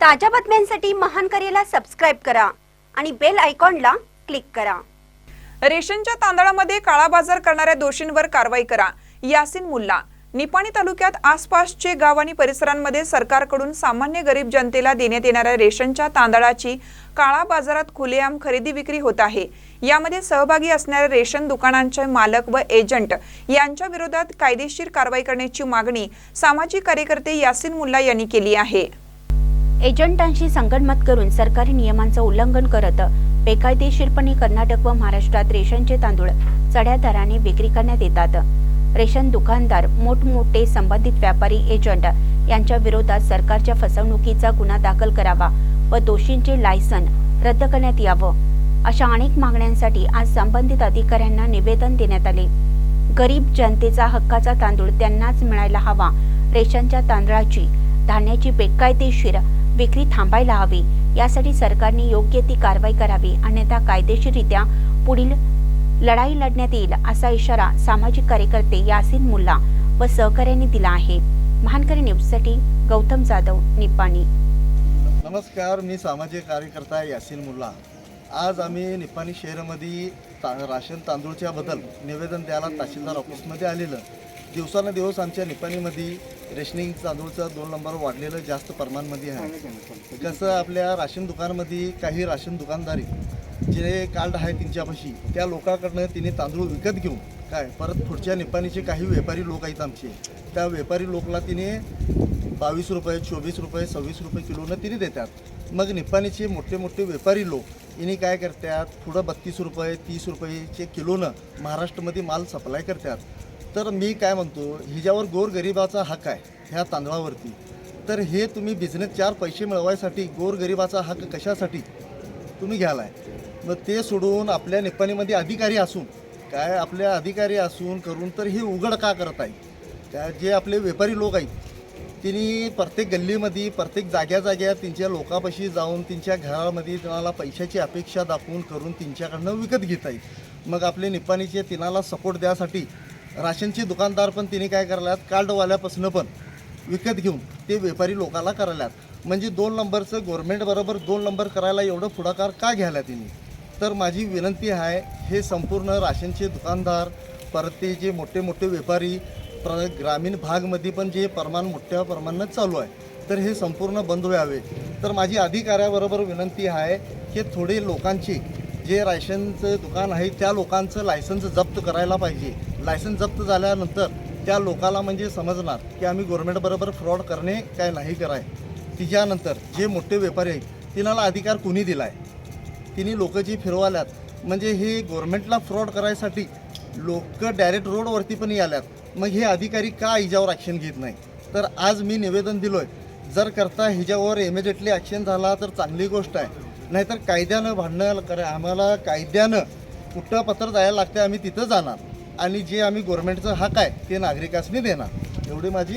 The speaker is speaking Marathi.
ताज्या बातम्यांसाठी महान करेला सबस्क्राईब करा आणि बेल आयकॉनला क्लिक करा. रेशनच्या तांदळामध्ये काळा बाजार करणाऱ्या दोषींवर कारवाई करा. यासिन मुल्ला. निपाणी तालुक्यात आसपासचे गाव आणि परिसरांमध्ये सरकारकडून सामान्य गरीब जनतेला देण्यात येणाऱ्या रेशनच्या तांदळाची काळा बाजारात खुलेआम खरेदी विक्री होत आहे. यामध्ये सहभागी असणाऱ्या रेशन दुकानांचे मालक व एजंट यांच्या विरोधात कायदेशीर कारवाई करण्याची मागणी सामाजिक कार्यकर्ते यासिन मुल्ला यांनी केली आहे. एजंटांशी संगनमत करून सरकारी नियमांचं उल्लंघन करत बेकायदेशीरपणे कर्नाटक व महाराष्ट्रात रेशनचे तांदूळ चढ्या दराने विक्री करण्यात येतात. रेशन दुकानदार मोठमोठे संबंधित व्यापारी एजंट यांच्या विरोधात सरकारच्या फसवणुकीचा गुन्हा दाखल करावा व दोषींचे लायसन रद्द करण्यात यावं अशा अनेक मागण्यांसाठी आज संबंधित अधिकाऱ्यांना निवेदन देण्यात आले. गरीब जनतेचा हक्काचा तांदूळ त्यांनाच मिळायला हवा. रेशनच्या तांदळाची धान्याची बेकायदेशीर विक्री थांबायला हवी. यासाठी सरकारने योग्य ती कारवाई करावी. अन्यथा कायदेशीररित्या पुढील लढाई लढण्यात येईल असा इशारा सामाजिक कार्यकर्ते यासिन मुल्ला व सहकार्यांनी दिला आहे. महानकरी न्यूजसाठी गौतम जाधव निपाणी. नमस्कार मी सामाजिक कार्यकर्ता यासिन मुल्ला. आज आम्ही निपाणी शहरामध्ये ता राशन तांदूळच्या बदल निवेदन द्यायला तहसीलदार ऑफिसमध्ये आलेलं. दिवसानं दिवस आमच्या निपाणीमध्ये रेशनिंग तांदूळचं दोन नंबर वाढलेलं जास्त प्रमाणमध्ये आहे. कसं आपल्या राशन दुकानामध्ये काही राशन दुकानदारी जे कार्ड आहे त्यांच्यापाशी त्या लोकांकडनं तिने तांदूळ विकत घेऊन काय परत पुढच्या निपाणीचे काही व्यापारी लोक आहेत आमचे. त्या व्यापारी लोकला तिने बावीस रुपये चोवीस रुपये सव्वीस रुपये किलोनं तिने देतात. मग निपाणीचे मोठे मोठे व्यापारी लोक इने काय करतात पुढं बत्तीस रुपये तीस रुपयेचे किलोनं महाराष्ट्रामध्ये माल सप्लाय करतात. तर मी काय म्हणतो हिच्यावर गोरगरिबाचा हक आहे ह्या तांदळावरती. तर हे तुम्ही बिझनेस चार पैसे मिळवायसाठी गोरगरिबाचा हक कशासाठी तुम्ही घ्यालाय? मग ते सोडून आपल्या निपाणीमध्ये अधिकारी असून काय आपल्या अधिकारी असून करून तर हे उघड का करत आहे त्या जे आपले व्यापारी लोक आहेत तिने प्रत्येक गल्लीमध्ये प्रत्येक जाग्या जाग्या त्यांच्या लोकांपाशी जाऊन त्यांच्या घरामध्ये त्यांना पैशाची अपेक्षा दाखवून करून त्यांच्याकडनं विकत घेत आहेत. मग आपले निपाणीचे तिनाला सपोर्ट द्यासाठी राशनचे दुकानदार पण तिने काय करायलात कार्डवाल्यापासून पण विकत घेऊन ते व्यापारी लोकाला करायलात म्हणजे दोन नंबरचं गव्हर्मेंटबरोबर दोन नंबर करायला एवढं पुढाकार का घ्यायला तिने? तर माझी विनंती आहे हे संपूर्ण राशनचे दुकानदार परत ते जे मोठे मोठे व्यापारी प्र ग्रामीण भागमध्ये पण जे प्रमाण मोठ्या प्रमाणात चालू आहे तर हे संपूर्ण बंद व्हावे. तर माझी अधिकाऱ्याबरोबर विनंती आहे की थोडे लोकांचे जे राशनचं दुकान आहे त्या लोकांचं लायसन्स जप्त करायला पाहिजे. लायसन्स जप्त झाल्यानंतर त्या लोकाला म्हणजे समजणार की आम्ही गव्हर्नमेंटबरोबर फ्रॉड करणे काय नाही कराय. तिच्यानंतर जे मोठे व्यापारी आहेत तिनाला अधिकार कुणी दिला आहे तिने लोक जी फिरवाल्यात म्हणजे हे गव्हर्नमेंटला फ्रॉड करायसाठी लोक डायरेक्ट रोडवरती पण याल्यात. मग हे अधिकारी का हिच्यावर ॲक्शन घेत नाही? तर आज मी निवेदन दिलो आहे जर करता हिच्यावर इमिजिएटली ॲक्शन झाला तर चांगली गोष्ट आहे. नाहीतर कायद्यानं भांडणं करा आम्हाला कायद्यानं कुठं पत्र जायला लागते आम्ही तिथं जाणार. आणि जे आम्ही गव्हर्नमेंटचं हक आहे ते नागरिकांनी देणार. एवढी माझी